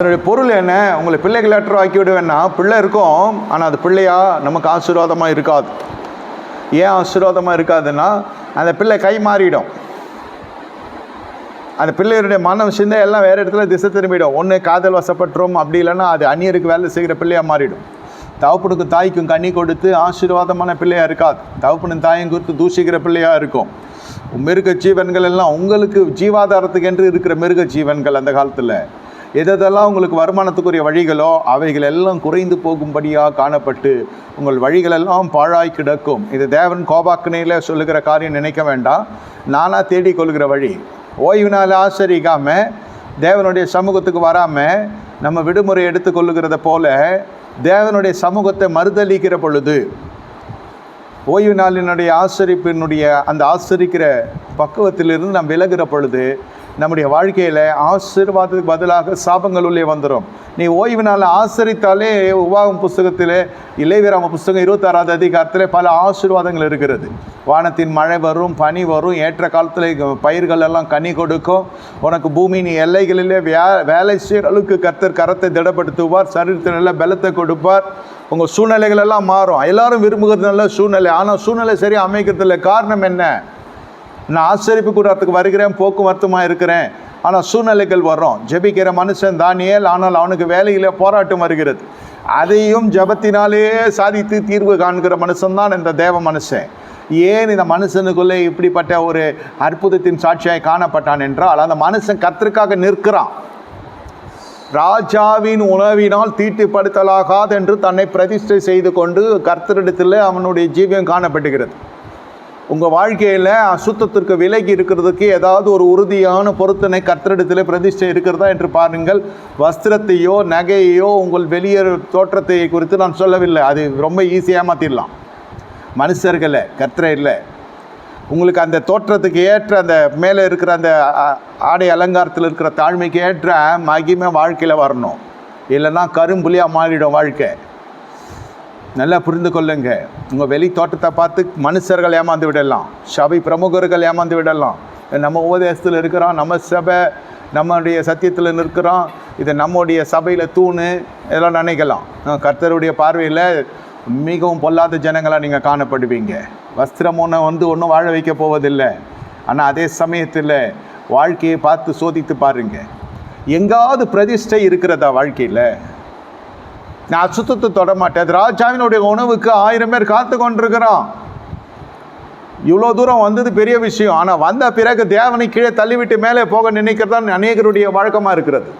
அதனுடைய பொருள் என்ன? உங்களை பிள்ளைகளற்ற ஆக்கி விடுவேன்னா பிள்ளை இருக்கும். ஆனால் அது பிள்ளையா? நமக்கு ஆசீர்வாதமாக இருக்காது. ஏன் ஆசீர்வாதமாக இருக்காதுன்னா அந்த பிள்ளை கை மாறிடும். அந்த பிள்ளையருடைய மனம் சிந்தை எல்லாம் வேறு இடத்துல திசை திரும்பிடும். ஒன்று காதல் வசப்பட்டுரும். அப்படி இல்லைன்னா அது அந்நியருக்கு வேலை செய்கிற பிள்ளையாக மாறிடும். தகப்பனுக்கும் தாய்க்கும் கண்ணி கொடுத்து ஆசீர்வாதமான பிள்ளையாக இருக்காது. தகப்பனும் தாயும் குறித்து தூஷிக்கிற பிள்ளையாக இருக்கும். மிருக ஜீவன்கள் எல்லாம் உங்களுக்கு ஜீவாதாரத்துக்கு என்று இருக்கிற மிருக ஜீவன்கள் அந்த காலத்தில். எதெல்லாம் உங்களுக்கு வருமானத்துக்குரிய வழிகளோ அவைகள் எல்லாம் குறைந்து போகும்படியாக காணப்பட்டு உங்கள் வழிகளெல்லாம் பாழாய் கிடக்கும். இது தேவன் கோபாக்கனையில் சொல்லுகிற காரியம் நினைக்க வேண்டாம். நானாக தேடி கொள்கிற வழி. ஓய்வு நாள் ஆசரிக்காம தேவனுடைய சமூகத்துக்கு வராமல் நம்ம விடுமுறை எடுத்துக்கொள்ளுகிறத போல தேவனுடைய சமூகத்தை மறுதளிக்கிற பொழுது ஓய்வு நாளினுடைய ஆசரிப்பினுடைய அந்த ஆசரிக்கிற பக்குவத்திலிருந்து நாம் விலகிற பொழுது நம்முடைய வாழ்க்கையில் ஆசீர்வாதத்துக்கு பதிலாக சாபங்கள் உள்ளே வந்துடும் நீ ஓய்வு நாள் ஆசரித்தாலே உபாகம் புஸ்தகத்தில் இளைவிராம புஸ்தகம் இருபத்தாறாவது அதிகாரத்தில் பல ஆசீர்வாதங்கள் இருக்கிறது. வானத்தின் மழை வரும் பனி வரும் ஏற்ற காலத்தில் பயிர்கள் எல்லாம் கனி கொடுக்கும். உனக்கு பூமியின் எல்லைகளிலே வே வேலை செய்கிற அளவுக்கு கர்த்தர் கரத்தை திடப்படுத்துவார் சரீரத்தில் நல்ல பலத்தை கொடுப்பார். உங்கள் சூழ்நிலைகள் எல்லாம் மாறும். எல்லாரும் விரும்புகிறது நல்ல சூழ்நிலை. ஆனால் சூழ்நிலை சரியாக அமைக்கிறதுல காரணம் என்ன? நான் ஆச்சரிப்பு கூடத்துக்கு வருகிறேன் போக்குவரத்துமாக இருக்கிறேன். ஆனால் சூழ்நிலைகள் வரும் ஜெபிக்கிற மனுஷன் தானியல் ஆனால் அவனுக்கு வேலையில் போராட்டம் வருகிறது. அதையும் ஜபத்தினாலே சாதித்து தீர்வு காண்கிற மனுஷன்தான் இந்த தேவ மனுஷன். ஏன் இந்த மனுஷனுக்குள்ளே இப்படிப்பட்ட ஒரு அற்புதத்தின் சாட்சியாய் காணப்பட்டான் என்றால் அந்த மனுஷன் கத்திற்காக நிற்கிறான். ராஜாவின் உணவினால் தீட்டுப்படுத்தலாகாது என்று தன்னை பிரதிஷ்டை செய்து கொண்டு கர்த்தரிடத்தில் அவனுடைய ஜீவியம் காணப்படுகிறது உங்கள் வாழ்க்கையில் அசுத்தத்திற்கு விலகி இருக்கிறதுக்கு ஏதாவது ஒரு உறுதியான பொருத்தனை கத்திரிடத்தில் பிரதிஷ்டை இருக்கிறதா என்று பாருங்கள். வஸ்திரத்தையோ நகையையோ உங்கள் வெளியே தோற்றத்தை குறித்து நான் சொல்லவில்லை. அது ரொம்ப ஈஸியாக மாற்றிடலாம் மனுஷர்களை கத்திரை இல்லை. உங்களுக்கு அந்த தோற்றத்துக்கு ஏற்ற அந்த மேலே இருக்கிற அந்த ஆடை அலங்காரத்தில் இருக்கிற தாழ்மைக்கு ஏற்ற மகிமை வாழ்க்கையில் வரணும். இல்லைன்னா கரும்புலியாக மாறிடும் வாழ்க்கை. நல்லா புரிந்து கொள்ளுங்க. உங்கள் வெளி தோட்டத்தை பார்த்து மனுஷர்கள் ஏமாந்து விடலாம். சபை பிரமுகர்கள் ஏமாந்து விடலாம். நம்ம உபதேசத்தில் இருக்கிறோம் நம்ம சபை நம்முடைய சத்தியத்தில் நிற்கிறோம். இது நம்முடைய சபையில் தூணு இதெல்லாம் நினைக்கலாம். கர்த்தருடைய பார்வையில் மிகவும் பொல்லாத ஜனங்களாக நீங்கள் காணப்படுவீங்க. வஸ்திரம் ஒன்று வந்து ஒன்றும் வாழ வைக்க போவதில்லை. ஆனால் அதே சமயத்தில் வாழ்க்கையை பார்த்து சோதித்து பாருங்கள் எங்காவது பிரதிஷ்டை இருக்கிறதா வாழ்க்கையில்? நான் அசுத்தத்தை தொடமாட்டேன் அது ராஜாவினுடைய உணவுக்கு ஆயிரம் பேர் காத்து கொண்டிருக்கிறான். இவ்வளோ தூரம் வந்தது பெரிய விஷயம். ஆனால் வந்த பிறகு தேவனை கீழே தள்ளிவிட்டு மேலே போக நினைக்கிறதா அநேகருடைய வழக்கமாக இருக்கிறது.